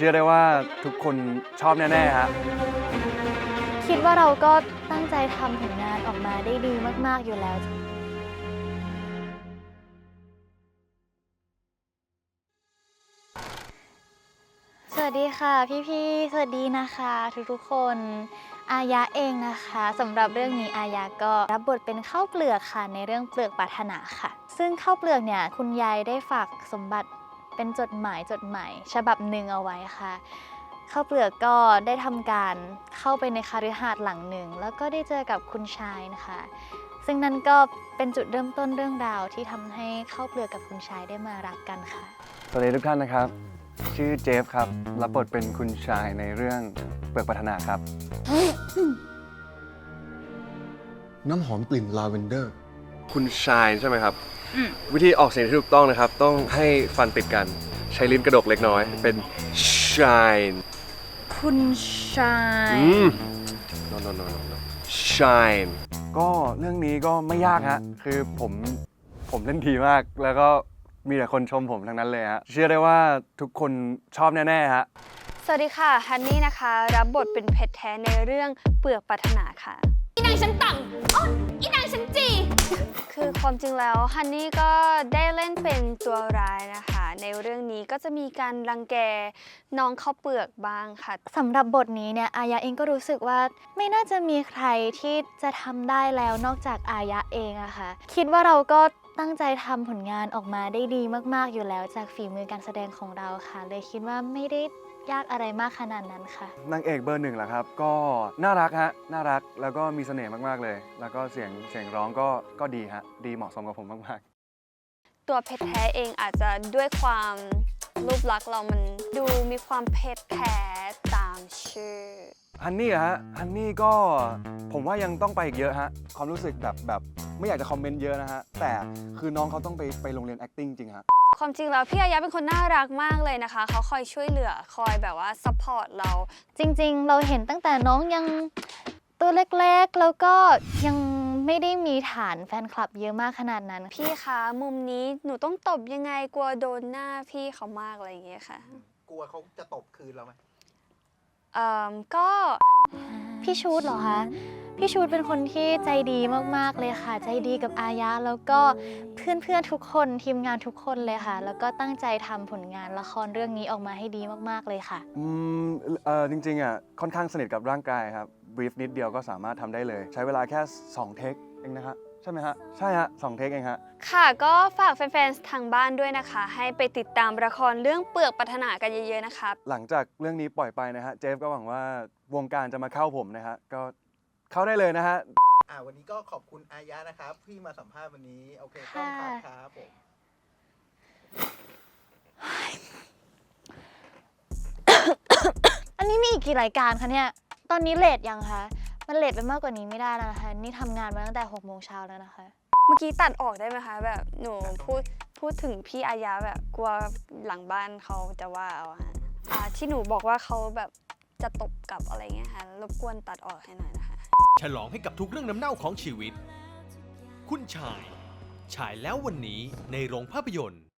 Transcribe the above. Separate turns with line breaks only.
ชื่อได้ว่าทุกคนชอบแน่ๆฮะ
คิดว่าเราก็ตั้งใจทำผลงานออกมาได้ดีมาก ๆ อยู่แล้ว สวัสดีค่ะพี่ๆ สวัสดีนะคะ ทุกๆ คน อายะเองนะคะสำหรับเรื่องนี้อายะก็รับบทเป็นข้าวเปลือกค่ะในเรื่องเปลือกปรารถนาค่ะ ซึ่งข้าวเปลือกเนี่ยคุณยายได้ฝากสมบัติ เป็นจดหมายจดหมายฉบับหนึ่งเอาไว้ค่ะข้าวเปลือกก็ได้ทำการเข้าไปในคาฤหาสน์หลังหนึ่ง แล้วก็ได้เจอกับคุณชายนะคะ ซึ่งนั่นก็เป็นจุดเริ่มต้นเรื่องราวที่ทำให้ข้าวเปลือกกับคุณชายได้มารักกันค่ะ
สวัสดีทุกท่านนะครับ ชื่อเจฟครับ รับบทเป็นคุณชายในเรื่องเปลือกปรารถนาครับ
น้ำหอมกลิ่นลาเวนเดอร์
คุณชายใช่ไหมครับ วิธีออกเสียงที่ถูกต้องนะครับ ต้องให้ฟันติดกัน ใช้ลิ้นกระดกเล็กน้อย เป็น shine
คุณชาย
อืม no no no no no shine
ก็เรื่องนี้ก็ไม่ยากฮะ คือผมผมเล่นดีมาก แล้วก็มีแต่คนชมผมทั้งนั้นเลยฮะ เชื่อได้ว่าทุกคนชอบแน่ ๆ ฮะ
สวัสดีค่ะฮันนี่นะคะ รับบทเป็นเพชรแท้ในเรื่องเปลือกปรารถนาค่ะ
อีนางฉันต่ำอ๋ออีนางฉันจี
ความจริงแล้วฮันนี่ก็ได้เล่นเป็นตัวร้ายนะคะ ในเรื่องนี้ก็จะมีการรังแกน้องข้าวเปลือกบ้างค่ะ
สำหรับบทนี้เนี่ยอายะเองก็รู้สึกว่าไม่น่าจะมีใครที่จะทำได้แล้วนอกจากอายะเองอะค่ะคิดว่าเราก็ ตั้งใจทำผลงานออกมาได้ดีมาก ๆ อยู่แล้วจากฝีมือการแสดงของเราค่ะ เลยคิดว่าไม่ได้ยากอะไรมากขนาดนั้นค่ะ
นางเอกเบอร์หนึ่งแหละครับ ก็น่ารักฮะน่ารักแล้วก็มีเสน่ห์มากๆเลย แล้วก็เสียงเสียงร้องก็ก็ดีฮะดีเหมาะสมกับผมมาก
ตัวเพชรแท้เองอาจจะด้วยความรูปลักษณ์เรามันดูมีความเพชรแท้ตามชื่อ
ๆฮันนี่อะฮะฮันนี่ก็ ผมว่ายังต้องไปอีกเยอะฮะความรู้สึกแบบแบบไม่อยากจะคอมเมนต์เยอะนะฮะแต่คือน้องเขาต้องไปไปโรงเรียน acting จริงฮะ
ความจริงแล้วพี่อายะเป็นคนน่ารักมากเลยนะคะ เขาคอยช่วยเหลือคอยแบบว่าซัพพอร์ตเรา
จริง ๆ เราเห็นตั้งแต่น้องยังตัวเล็กๆ แล้วก็ยังไม่ได้มีฐานแฟนคลับเยอะมากขนาดนั้น
พี่คะมุมนี้หนูต้องตบยังไงกลัวโดนหน้าพี่เขามากอะไรอย่างเงี้ยค่ะ
กลัวเขาจะตบคืนเราไหม
เอ่อก็
พี่ชูดเหรอคะ พี่ชูดเป็นคนที่ใจดีมากๆเลยค่ะ ใจดีกับอายะแล้วก็เพื่อนๆทุกคนทีมงานทุกคนเลยค่ะ แล้วก็ตั้งใจทำผลงานละครเรื่องนี้ออกมาให้ดีมากๆเลยค่ะ
อืมเออจริงๆอะค่อนข้างสนิทกับร่างกายครับบรีฟนิดเดียวก็สามารถทำได้เลย ใช้เวลาแค่ 2 เทคเองนะฮะใช่ไหมฮะใช่ฮะสองเทคเองฮะ
ค่ะก็ฝากแฟนๆทางบ้านด้วยนะคะ ให้ไปติดตามละครเรื่องเปลือกปรารถนากันเยอะๆนะคะ
หลังจากเรื่องนี้ปล่อยไปนะฮะ เจฟก็หวังว่าวงการจะมาเข้าผมนะฮะ ก็ เข้าได้เลยนะฮะ
อ่าวันนี้ก็ขอบคุณอายะนะครับที่มาสัมภาษณ์วันนี้ โอเคต้องครับ
ค่ะ
ครับผม
อันนี้มีอีกกี่รายการคะเนี่ย ตอนนี้เลทยังคะ มันเลทไปมากกว่านี้ไม่ได้แล้วนะคะ นี่ทำงานมาตั้งแต่6โมงเช้าแล้วนะคะ
เมื่อกี้ตัดออกได้ไหมคะแบบหนูพูดพูดถึงพี่อายะแบบกลัวหลังบ้านเขาจะว่าเอาอะฮะอ่าที่หนูบอกว่าเขาแบบจะตบกลับอะไรเงี้ยค่ะรบกวนตัดออกให้หน่อยนะคะ
ฉลองให้กับทุกเรื่องน้ำเน่าของชีวิต คุณชาย ฉายแล้ววันนี้ในโรงภาพยนตร์